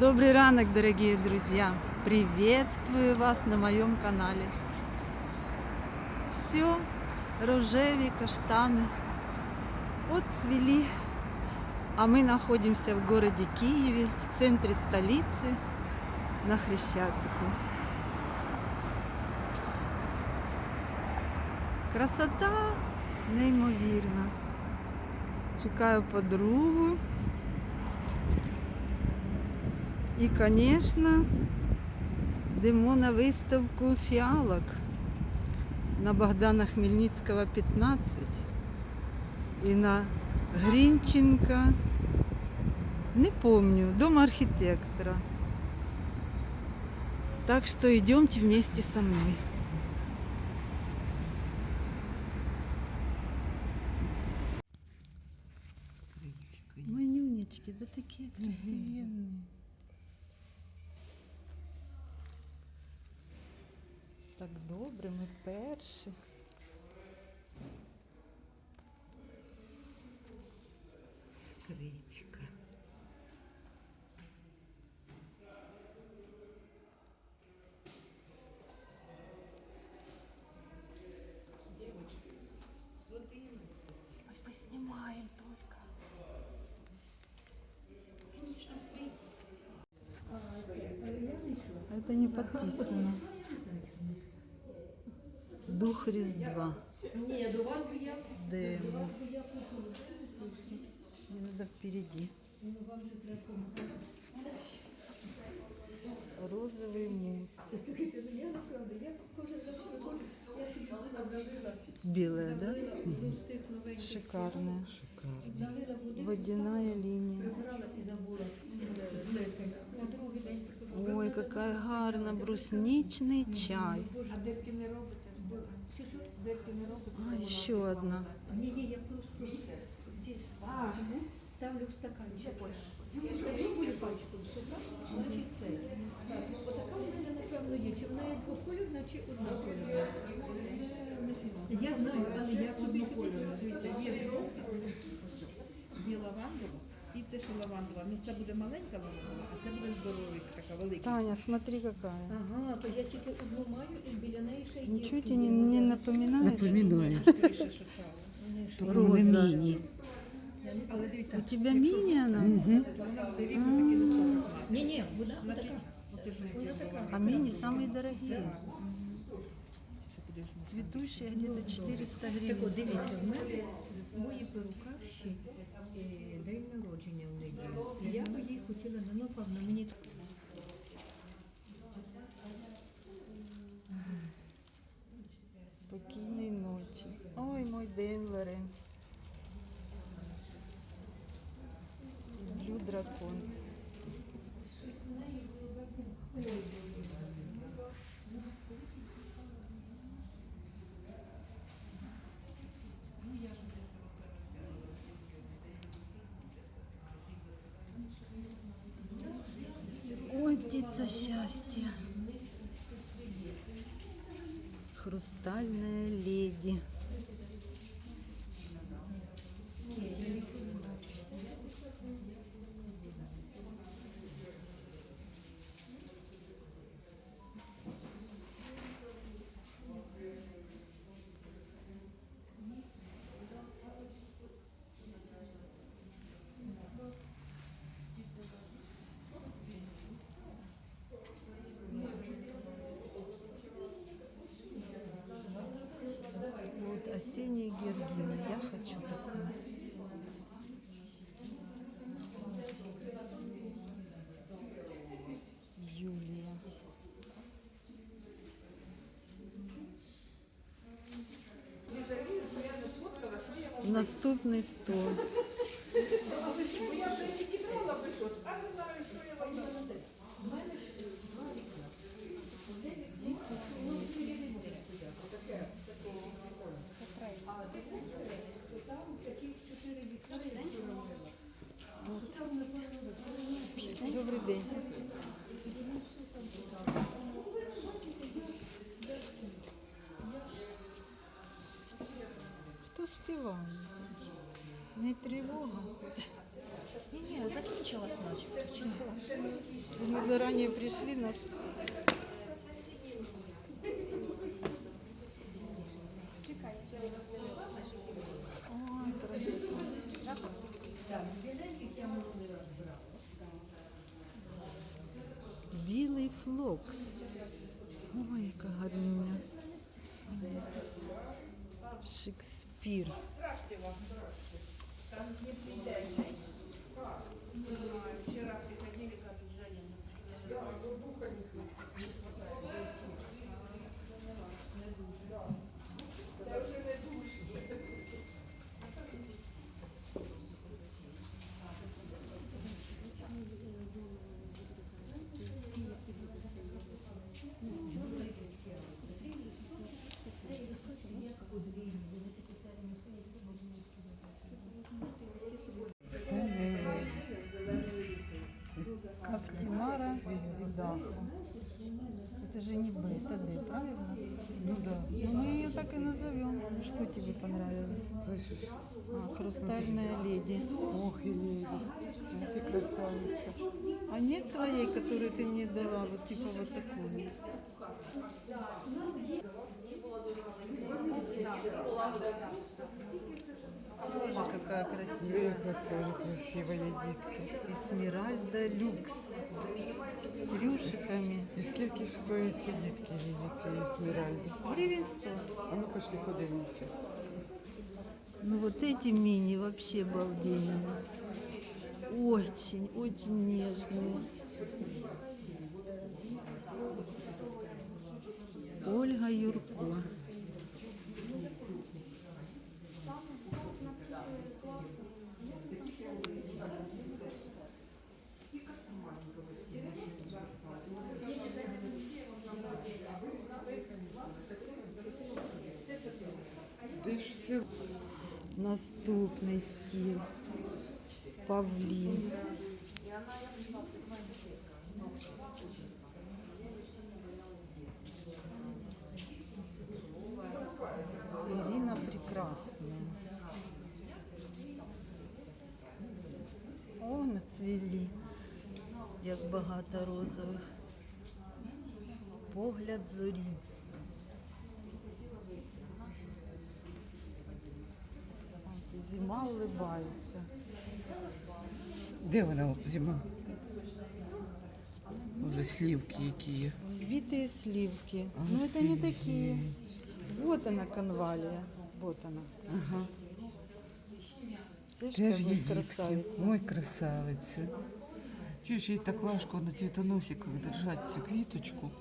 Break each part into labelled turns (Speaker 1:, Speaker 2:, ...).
Speaker 1: Добрый ранок, дорогие друзья! Приветствую вас на моем канале. Все, рожеві каштаны отцвели, а мы находимся в городе Киеве, в центре столицы, на Хрещатику. Красота неймовірна. Чекаю подругу. І, звісно, йдемо на виставку фіалок на Богдана Хмельницького 15 і на Грінченка, не помню, дом архітектора. Так что идемте вместе со мной. Манюнечки, да такие красивенные. Так добре, ми перші.
Speaker 2: Скритька.
Speaker 1: Ой, поснимаем только. Это не подписано. Дух Різдва.
Speaker 3: Ні, до вас би я
Speaker 1: Демо.
Speaker 3: до вас би я купила.
Speaker 1: Мне надо впереди.
Speaker 3: Ну, вам же треба помогти.
Speaker 1: Розовый мусс.
Speaker 3: Слухайте, ну я направду, я кожен раз приходжу, я собі налила
Speaker 1: Белая, да?
Speaker 3: простих новеньких.
Speaker 1: Шикарная.
Speaker 2: Шикарно.
Speaker 3: Налила води,
Speaker 1: Водяная линия.
Speaker 3: прибрала і забула злити. На другий день приходжу.
Speaker 1: Ой, какая гарна, брусничный чай.
Speaker 3: Боже, а дирки не робите?
Speaker 1: А, еще одна.
Speaker 3: Ні, ні, я просто ці ставлю, ставлю в стаканчик. Якщо буде пачку, значить це. Отака в мене, напевно, є. Чи вона є двокольорна, чи однокольорна? Я знаю, але я собі
Speaker 4: Однокольорно. Дивіться, є жовта, є лавандова, і це ще лавандова. Ну це буде маленька лавандова, а це буде здоровий, така велика.
Speaker 1: Таня, смотри какая.
Speaker 3: Ага, то я тільки одну маю і біля неї ще є.
Speaker 1: Ничего тебе не, не напоминает?
Speaker 2: Напоминаю.
Speaker 4: Скоріше, що це.
Speaker 2: Только
Speaker 1: Роза.
Speaker 2: на мини.
Speaker 4: Але дивіться,
Speaker 1: У тебя мини она?
Speaker 4: то вона буде рівно такий високий. має.
Speaker 3: Ні, ні, вона
Speaker 4: Значить,
Speaker 3: така.
Speaker 4: оце жовті
Speaker 3: Вона така.
Speaker 4: лавандові.
Speaker 1: А мини самые дорогие.
Speaker 4: Ще кудись ми.
Speaker 1: Цветущие где-то 400
Speaker 3: Так от
Speaker 1: гривен.
Speaker 3: дивіться, в мене мої перукарші е, Ірина ну, Даниловна, мені
Speaker 1: Спокійної ночі. Ой, мой день, Денвере. Блю дракон. Ой, птица счастья. Хрустальная леди. Вот осенние георгины. Я хочу такую. Юлия. Наступний стол. Добрий Не тривога.
Speaker 5: Ні, ні, закінчилась ночь. Почекала.
Speaker 1: заранее пришли нас. Ой, красота. Білий флокс. Ой, яка гарнюня. Шекспір.
Speaker 4: Вчера
Speaker 1: Назовем. Что тебе понравилось? А, хрустальная леди.
Speaker 2: Ох, и леди, ох, и красавица.
Speaker 1: А нет твоей, которую ты мне дала, вот типа вот такую? Тоже какая красивая.
Speaker 2: Эх, тоже красивая дітки.
Speaker 1: Эсмеральда люкс. С рюшиками.
Speaker 2: І скільки ж стоять ці дітки, Лілі, цієї сміральди?
Speaker 1: Гривен 100.
Speaker 2: А ну пошли подивимося.
Speaker 1: Ну вот эти мини вообще обалденные. Очень, очень нежные. Ольга Юрко.
Speaker 2: Де ж це?
Speaker 1: Наступний стіл. Павлін. О, нацвілі, як багато розових. Погляд зорі. От, Зима улыбається.
Speaker 2: Де вона зима? Уже слівки які є.
Speaker 1: Взбитые сливки. Но это не такие. Вот она, конвалия. Вот она.
Speaker 2: Ага.
Speaker 1: Слышь,
Speaker 2: Теж
Speaker 1: какой
Speaker 2: є дітки.
Speaker 1: красавица.
Speaker 2: Ой, красавиця. Чуєш, їй так важко на цвітоносиках держати цю квіточку.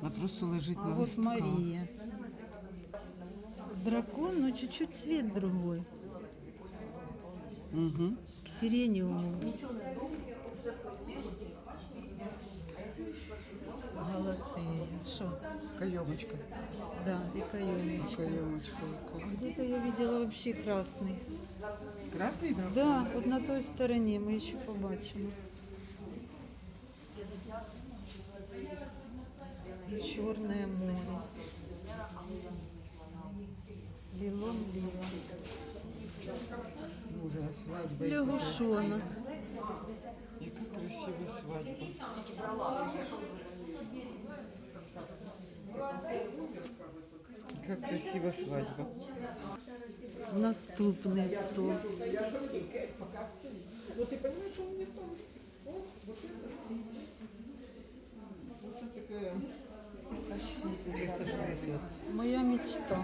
Speaker 2: Вона просто лежить
Speaker 1: А
Speaker 2: на
Speaker 1: вот
Speaker 2: листках.
Speaker 1: Мария. Дракон, но чуть-чуть цвет другой.
Speaker 2: Угу.
Speaker 1: К сиреневому. Галатея. Что?
Speaker 2: Кайомочка.
Speaker 1: Да, и каемочка.
Speaker 2: Кайомочка.
Speaker 1: Где-то я видела вообще красный.
Speaker 2: Красний дракон?
Speaker 1: Да, от на той стороні ми ще побачимо. Чорне море. Лілон ліва.
Speaker 2: Боже, а свадьба. яка
Speaker 1: Лягушона.
Speaker 2: Яка красива свадьба. Яка красива свадьба.
Speaker 1: Наступний стол.
Speaker 2: Вот ты понимаешь, что он мне сам... О, вот это. Вот это такая... 360.
Speaker 1: Моя мечта.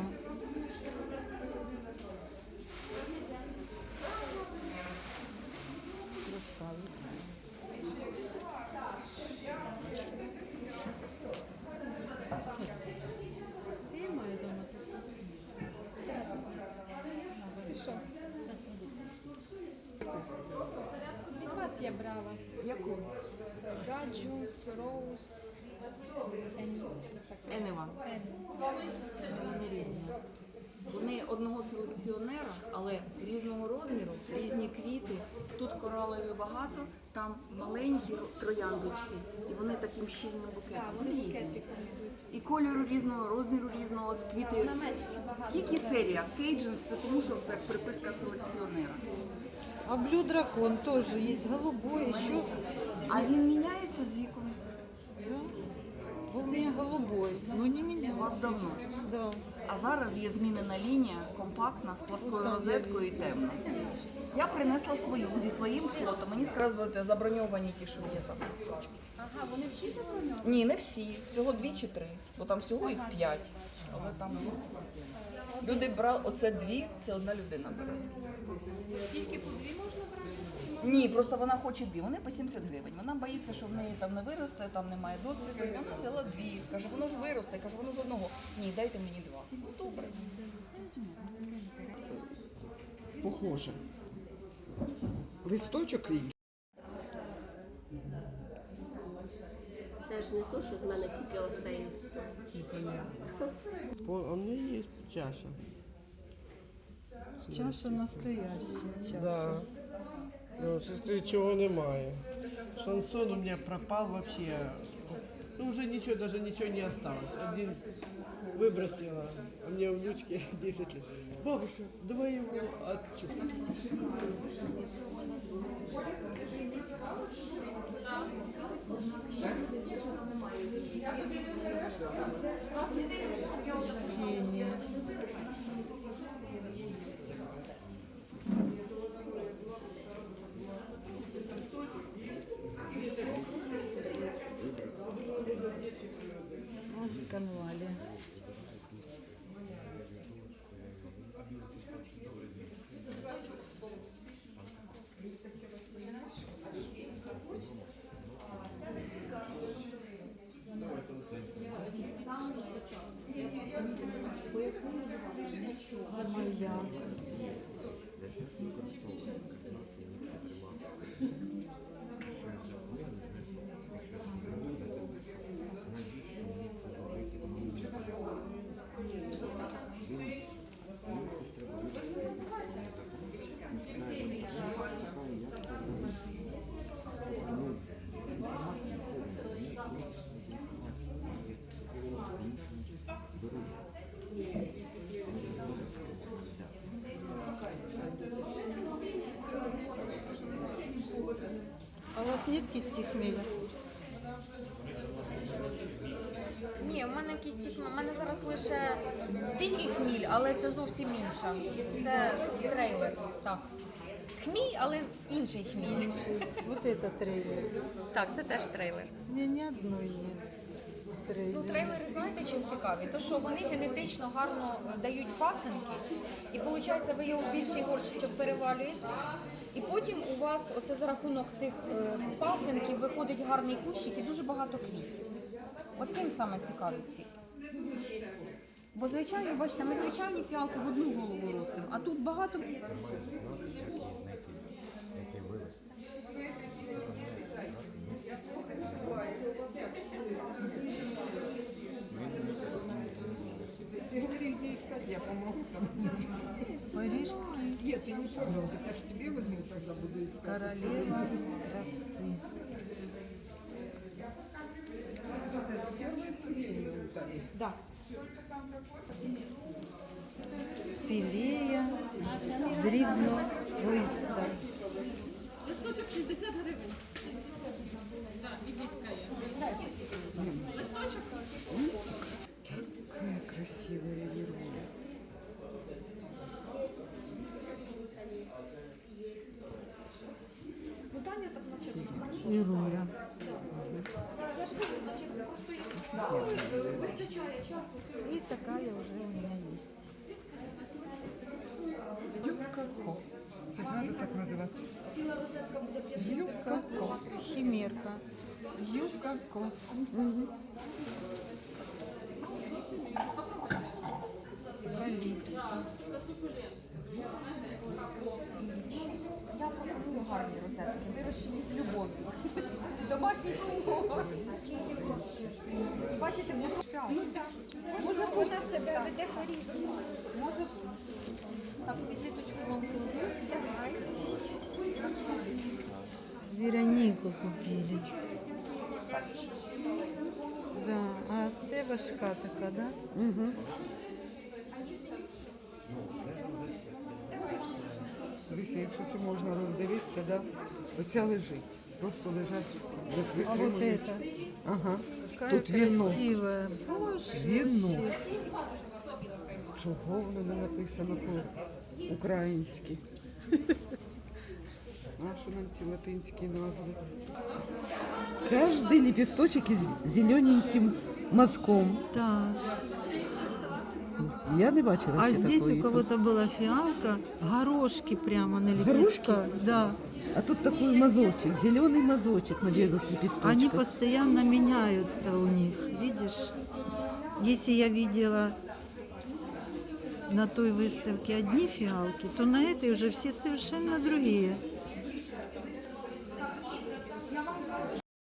Speaker 5: Вас.
Speaker 6: Яку?
Speaker 5: Гаджус, роуз.
Speaker 6: Енева. Вони різні. Вони одного селекціонера, але різного розміру, різні квіти. Тут коралові багато, там маленькі трояндочки, і вони таким щільним букетом. Вони різні. І кольору різного, розміру різного, от квіти. Тільки серія Кейдженс, це тому що так приписка селекціонера.
Speaker 1: А блю дракон тоже есть голубой, еще.
Speaker 6: А він міняється з віком.
Speaker 1: Да? Бо у меня голубой, но не
Speaker 6: У
Speaker 1: меня.
Speaker 6: вас давно.
Speaker 1: Да.
Speaker 6: А зараз є змінена лінія, компактна, з плоскою
Speaker 1: Там
Speaker 6: розеткою і темна. Я принесла свою зі своїм фото. Мені сказали, заброньовані ті, що є там листочки.
Speaker 5: Ага, вони всі заброньовані?
Speaker 6: Ні, не всі. Всього дві чи три, бо там всього їх п'ять. Але там люди брали оце дві, це одна людина бере.
Speaker 5: Тільки по дві можна брати?
Speaker 6: Ні, просто вона хоче дві. Вони по 70 гривень. Вона боїться, що в неї там не виросте, там немає досвіду. І вона взяла дві. Каже, воно ж виросте. Каже, воно з одного. Ні, дайте мені два. Ну, Добре.
Speaker 2: Похоже. Листочок інший.
Speaker 7: Це ж не то, що в мене тільки оце і все.
Speaker 8: По- А у меня есть чаша.
Speaker 1: Чаша настоящая. Чаша.
Speaker 8: Да. Ну, щось нічого немає. Шансон у меня пропал вообще. Ну, уже ничего, даже ничего не осталось. Один выбросила. У меня внучке 10 лет. Бабушка, давай его отчу.
Speaker 1: Синяя. Моя. А кисти хмеля?
Speaker 9: Ні, у мене кісті хміля, У мене зараз лише дикий хміль, але це зовсім інша. Це трейлер. Так. Хміль, але інший хміль.
Speaker 1: Вот это трейлер.
Speaker 9: Так, це теж трейлер.
Speaker 1: У ні одної.
Speaker 9: Ну, трейлери знаєте, чим цікаві? То, що вони генетично гарно е, дають пасенки, і виходить, ви його в більший горщичок перевалюєте, і потім у вас оце за рахунок цих е, пасенків виходить гарний кущик і дуже багато квітів. Оцим саме цікаві ці. Бо звичайно, бачите, ми звичайні фіалки в одну голову ростимо, а тут багато.
Speaker 4: Искать, я помогу там.
Speaker 1: Парижский
Speaker 4: Нет, ты не понял, я ж себе возьму, тогда буду искать.
Speaker 1: королева красы.
Speaker 2: Називати.
Speaker 1: Юкако. Химерка. Юкако. Мгм. Важка така, да?
Speaker 2: Угу. Дивіться, якщо це можна роздивитися, да? оця лежить. просто лежать.
Speaker 1: А вот это.
Speaker 2: Ага.
Speaker 1: Какая
Speaker 2: Тут вино.
Speaker 1: красивая. Боже,
Speaker 2: Вино.
Speaker 1: вообще.
Speaker 2: Чого воно не написано по-українськи? Що нам ці латинські назви? Каждый лепесточек из зелененьким мазком.
Speaker 1: Да.
Speaker 2: Я не бачила
Speaker 1: А
Speaker 2: ще
Speaker 1: здесь
Speaker 2: такої
Speaker 1: у кого-то была фиалка, горошки прямо на
Speaker 2: Горошки?
Speaker 1: лепестках. Да.
Speaker 2: А тут такой мазочек, зеленый мазочек на белых лепесточках.
Speaker 1: Они постоянно меняются у них, видишь? Если я видела на той выставке одни фиалки, то на этой уже все совершенно другие.